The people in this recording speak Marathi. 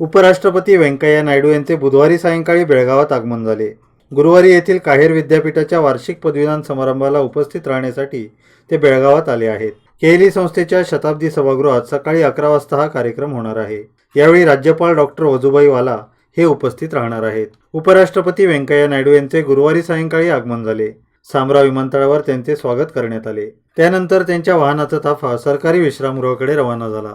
उपराष्ट्रपती व्यंकय्या नायडू यांचे बुधवारी सायंकाळी बेळगावात आगमन झाले. गुरुवारी येथील काहेर विद्यापीठाच्या वार्षिक पदवीदान समारंभाला उपस्थित राहण्यासाठी ते बेळगावात आले आहेत. केएली संस्थेच्या शताब्दी सभागृहात सकाळी अकरा वाजता हा कार्यक्रम होणार आहे. यावेळी राज्यपाल डॉक्टर वजुभाई वाला हे उपस्थित राहणार आहेत. उपराष्ट्रपती व्यंकय्या नायडू यांचे गुरुवारी सायंकाळी आगमन झाले. सामरा विमानतळावर त्यांचे स्वागत करण्यात आले. त्यानंतर त्यांच्या वाहनाचा ताफा सरकारी विश्रामगृहाकडे रवाना झाला.